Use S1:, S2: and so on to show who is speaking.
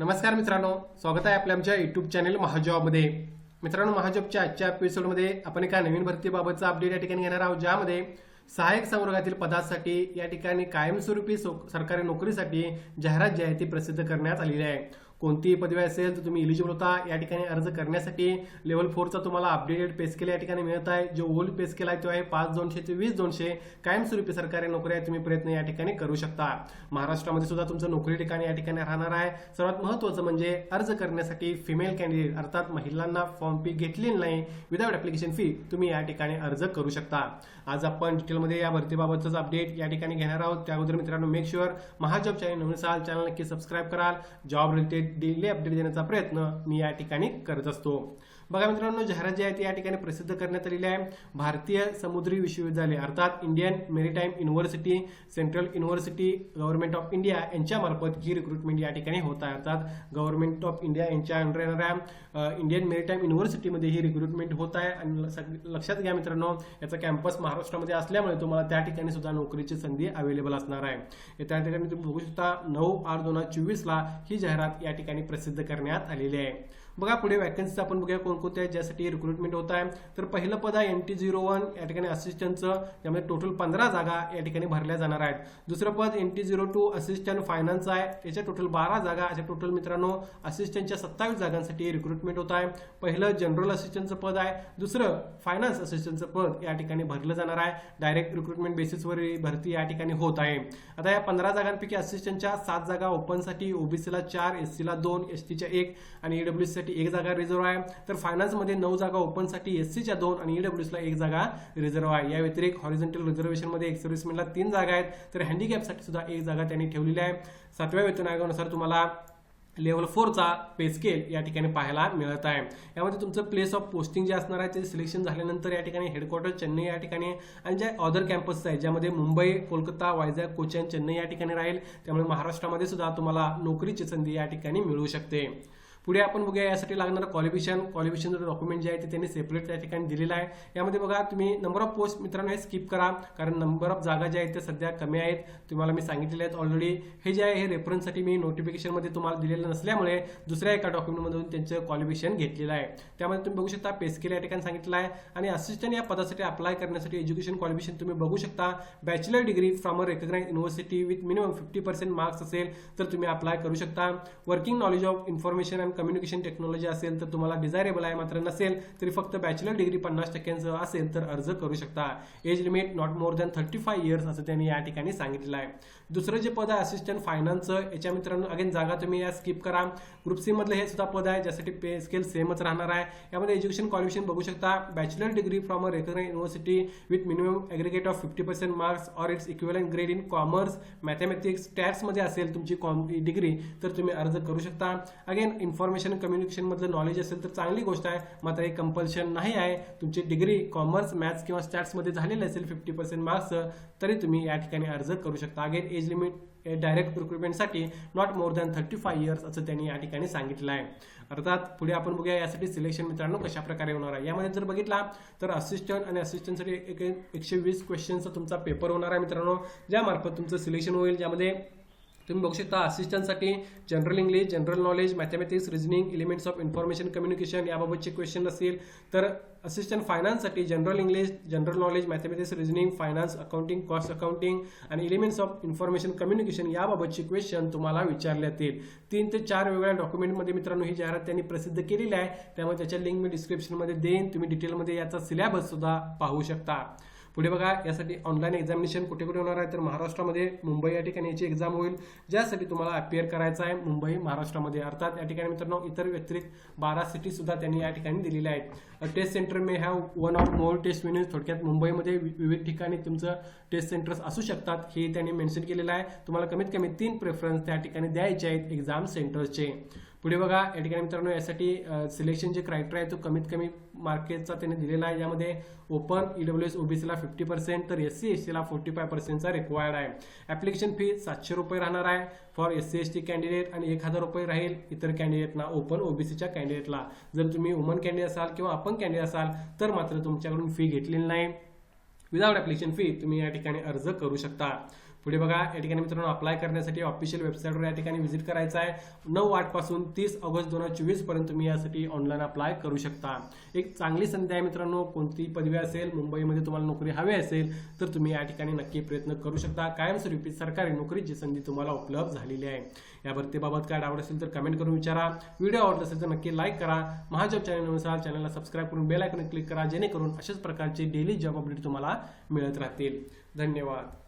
S1: नमस्कार मित्रांनो स्वागत आहे आपल्या आमच्या युट्यूब चॅनल महाजॉबमध्ये. मित्रांनो महाजॉबच्या आजच्या एपिसोडमध्ये आपण एका नवीन भरतीबाबतचा अपडेट या ठिकाणी घेणार आहोत ज्यामध्ये सहाय्यक संवर्गातील पदासाठी या ठिकाणी कायमस्वरूपी सो- सरकारी नोकरीसाठी जाहिरात जी आहे ती प्रसिद्ध करण्यात आलेली आहे. कोणतीही पदवी असेल तर तुम्ही इलिजिबल होता. या ठिकाणी अर्ज करण्यासाठी लेवल फोरचा तुम्हाला अपडेटेड पे स्केल या ठिकाणी मिळत आहे. जो ओल्ड पे स्केल आहे तो आहे पाच दोनशे ते वीस दोनशे. कायमस्वरूपी सरकारी नोकरी आहे. तुम्ही प्रयत्न या ठिकाणी करू शकता. महाराष्ट्रामध्ये सुद्धा तुमचं नोकरी ठिकाणी या ठिकाणी राहणार आहे. सर्वात महत्त्वाचं म्हणजे अर्ज करण्यासाठी फिमेल कॅन्डिडेट अर्थात महिलांना फॉर्म फी घेतलेली नाही. विदाउट ॲप्लिकेशन फी तुम्ही या ठिकाणी अर्ज करू शकता. आज आपण डिटेलमध्ये या भरतीबाबतच अपडेट या ठिकाणी घेणार आहोत. त्या अगोदर मित्रांनो मेक शुअर महाजॉब चॅनल नवीन असाल चॅनल नक्की सबस्क्राईब कराल. जॉब रिलेटेड डेली अपडेट देण्याचा प्रयत्न मी या ठिकाणी करत असतो. बघा मित्रांनो जाहिरात जी आहे ती या ठिकाणी प्रसिद्ध करण्यात आलेली आहे. भारतीय समुद्री विश्वविद्यालय अर्थात Indian maritime university central university government of India यांच्यामार्फत ही रिक्रुटमेंट या ठिकाणी होत आहे. अर्थात गव्हर्नमेंट ऑफ इंडिया यांच्या अंडर येणाऱ्या इंडियन मेरीटाईम युनिव्हर्सिटीमध्ये ही रिक्रुटमेंट होत आहे. आणि लक्षात घ्या मित्रांनो याचा कॅम्पस महाराष्ट्रामध्ये असल्यामुळे तुम्हाला त्या ठिकाणी सुद्धा नोकरीची संधी अवेलेबल असणार आहे. त्या ठिकाणी तुम्ही बघू शकता नऊ आठ दोन हजार चोवीसला ही जाहिरात या ठिकाणी प्रसिद्ध करण्यात आलेली आहे. बघा पुढे वॅकन्सी आपण बघूया कोणकोणत्या आहेत ज्यासाठी रिक्रुटमेंट होत आहे. तर पहिलं पद आहे एन टी झिरो वन या ठिकाणी असिस्टंटचं त्यामध्ये टोटल पंधरा जागा या ठिकाणी भरल्या जाणार आहेत. दुसरं पद N T zero two assistant finance आहे. याच्या टोटल बारा जागा. अशा टोटल मित्रांनो असिस्टंटच्या सत्तावीस जागांसाठी रिक्रुटमेंट होत आहे. पहिलं जनरल असिस्टंटचं पद आहे. दुसरं फायनान्स असिस्टंटचं पद या ठिकाणी भरलं जाणार आहे. डायरेक्ट रिक्रुटमेंट बेसिसवर भरती या ठिकाणी होत आहे. आता या पंधरा जागांपैकी असिस्टंटच्या सात जागा ओपनसाठी ओबीसीला चार एस सीला दोन एस टीच्या एक आणि ईडब्ल्यू साठी एक जागा रिझर्व्ह आहे. तर फायनान्समध्ये नऊ जागा ओपनसाठी एस सीच्या दोन आणि ईडब्ल्यूसला एक जागा रिझर्व्ह आहे. या व्यतिरिक्त हॉरिझेंटल रिझर्वेशनमध्ये एक सर्व्हिसमॅनला तीन जागा आहेत. तर हँडिकॅपसाठी सुद्धा एक जागा त्यांनी ठेवलेली आहे. सातव्या वेतन आयोगानुसार तुम्हाला लेवल फोरचा पे स्केल या ठिकाणी पाहायला मिळत आहे. यामध्ये तुमचं प्लेस ऑफ पोस्टिंग जे असणार आहे ते सिलेक्शन झाल्यानंतर या ठिकाणी हेडक्वार्टर चेन्नई या ठिकाणी आणि जे अदर कॅम्पस आहेत ज्यामध्ये मुंबई कोलकाता वायझॅग कोचन चेन्नई या ठिकाणी राहील. त्यामुळे महाराष्ट्रामध्ये सुद्धा तुम्हाला नोकरीची संधी या ठिकाणी मिळू शकते. पुढे आपण बघूया यासाठी लागणारं क्वालिफिकेशन क्वालिफिकेशन डॉक्युमेंट जे आहे ते त्यांनी सेपरेट त्या ठिकाणी दिलेलं आहे. यामध्ये बघा तुम्ही नंबर ऑफ पोस्ट मित्रांनो हे स्किप करा. कारण नंबर ऑफ जागा ज्या आहेत त्या सध्या कमी आहेत. तुम्हाला मी सांगितलेले आहेत ऑलरेडी हे जे आहे हे रेफरन्ससाठी मी नोटिफिकेशनमध्ये तुम्हाला दिलेलं नसल्यामुळे दुसऱ्या एका डॉक्युमेंटमधून त्यांचं क्वालिफिकेशन घेतलेलं आहे. त्यामध्ये तुम्ही बघू शकता पेस्केल या ठिकाणी सांगितलं आहे. आणि असिस्टंट या पदासाठी अप्लाय करण्यासाठी एज्युकेशन क्वालिफिकेशन तुम्ही बघू शकता. Bachelor degree from a recognise university with minimum fifty percent marks असेल तर तुम्ही अप्लाय करू शकता. Working knowledge of information and communication technology असेल तर तुम्हाला डिझायरेबल आहे मात्र नसेल तरी फक्त बॅचलर डिग्री पन्नास टक्क्यांचं असेल तर अर्ज करू शकता. Age limit not more than thirty five years असं त्यांनी या ठिकाणी सांगितलं आहे. दुसरं जे पद आहे असिस्टंट फायनान्सचं याच्या मित्रांनो अगेन जागा तुम्ही या स्किप करा. ग्रुप सी मधलं हे सुद्धा पद आहे ज्यासाठी पे स्केल सेमच राहणार आहे. यामध्ये एज्युकेशन क्वालिफिकेशन बघू शकता. Bachelor degree from a recognise university with minimum aggregate of fifty percent marks or its equivalent grade in commerce मॅथमॅटिक्समध्ये असेल तुमची डिग्री तर तुम्ही अर्ज करू शकता. अगेन इन्फॉर्मेशन कम्युनिकेशनमधलं नॉलेज असेल तर चांगली गोष्ट आहे. मात्र हे कंपल्शन नाही आहे. तुमची डिग्री कॉमर्स मॅथ्स किंवा स्टॅट्समध्ये झालेली असेल फिफ्टी पर्सेंट मार्क्स तरी तुम्ही या ठिकाणी अर्ज करू शकता. Again age limit direct रिक्रुटमेंटसाठी not more than thirty five years असं त्यांनी या ठिकाणी सांगितलं आहे. अर्थात पुढे आपण बघूया यासाठी सिलेक्शन मित्रांनो कशा प्रकारे होणार आहे. यामध्ये जर बघितला तर असिस्टंट आणि असिस्टंटसाठी एक एकशे वीस क्वेश्चनचा तुमचा पेपर होणार आहे मित्रांनो ज्यामार्फत तुमचं सिलेक्शन होईल. ज्यामध्ये तुम्ही बघू शकता असिस्टंटसाठी general English general knowledge mathematics reasoning elements of information communication याबाबतचे क्वेश्चन असतील. तर असिस्टंट फायनान्ससाठी general English general knowledge mathematics reasoning finance accounting cost accounting आणि एलिमेंट्स ऑफ इन्फॉर्मेशन कम्युनिकेशन याबाबतचे क्वेश्चन तुम्हाला विचारले जातील. तीन ते चार वेगवेगळ्या डॉक्युमेंटमध्ये मित्रांनो ही जाहिरात त्यांनी प्रसिद्ध केलेली आहे. त्यामुळे त्याच्या लिंक मी डिस्क्रिप्शनमध्ये देईन. तुम्ही डिटेलमध्ये याचा सिलेबस सुद्धा पाहू शकता. पुढे बघा यासाठी ऑनलाईन एक्झामिनेशन कुठे कुठे होणार आहे? तर महाराष्ट्रामध्ये मुंबई या ठिकाणी याची एक्झाम होईल. ज्यासाठी तुम्हाला अपियर करायचं आहे मुंबई महाराष्ट्रामध्ये. अर्थात या ठिकाणी मित्रांनो इतर व्यतिरिक्त बारा सिटी सुद्धा त्यांनी या ठिकाणी दिलेल्या आहेत. Test centre may have one or more test venues थोडक्यात मुंबईमध्ये वि- विविध ठिकाणी तुमचं टेस्ट सेंटर्स असू शकतात. हे त्यांनी मेन्शन केलेलं आहे. तुम्हाला कमीत कमी तीन प्रेफरन्स त्या ठिकाणी द्यायचे आहेत एक्झाम सेंटर्सचे पुढे बघा या ठिकाणी मित्रांनो यासाठी सिलेक्शन जे क्रायटेरिया आहे तो कमीत कमी मार्केटचा त्याने दिलेला आहे. यामध्ये ओपन ईडब्ल्यू एस ओबीसीला फिफ्टी पर्सेंट तर एस सी एस टीला फोर्टी फाय पर्सेंटचा रिक्वायर्ड आहे. ॲप्लिकेशन फी सातशे रुपये राहणार आहे for S C S T candidate आणि एक हजार रुपये राहील इतर कॅन्डिडेटना ओपन ओबीसीच्या कॅन्डिडेटला जर तुम्ही वुमन कॅन्डिडेट असाल किंवा आपण कॅन्डिडेट असाल तर मात्र तुमच्याकडून फी घेतलेली नाही. विदाउट ॲप्लिकेशन फी तुम्ही या ठिकाणी अर्ज करू शकता. पुढे बघा या ठिकाणी मित्रांनो अप्लाय करण्यासाठी ऑफिशियल वेबसाईटवर या ठिकाणी व्हिजिट करायचं आहे. नऊ वाटपासून तीस ऑगस्ट दोन हजार चोवीसपर्यंत तुम्ही यासाठी ऑनलाईन अप्लाय करू शकता. एक चांगली संधी आहे मित्रांनो कोणती पदवी असेल मुंबईमध्ये तुम्हाला नोकरी हवी असेल तर तुम्ही या ठिकाणी नक्की प्रयत्न करू शकता. कायमस्वरूपी सरकारी नोकरीची संधी तुम्हाला उपलब्ध झालेली आहे. या भरतीबाबत काय डाऊट असेल तर कमेंट करून विचारा. व्हिडिओ आवडला असेल तर नक्की लाईक करा. महाजॉब चॅनलनुसार चॅनलला सबस्क्राईब करून बेल आयकॉन क्लिक करा जेणेकरून अशाच प्रकारचे डेली जॉब अपडेट तुम्हाला मिळत राहतील. धन्यवाद.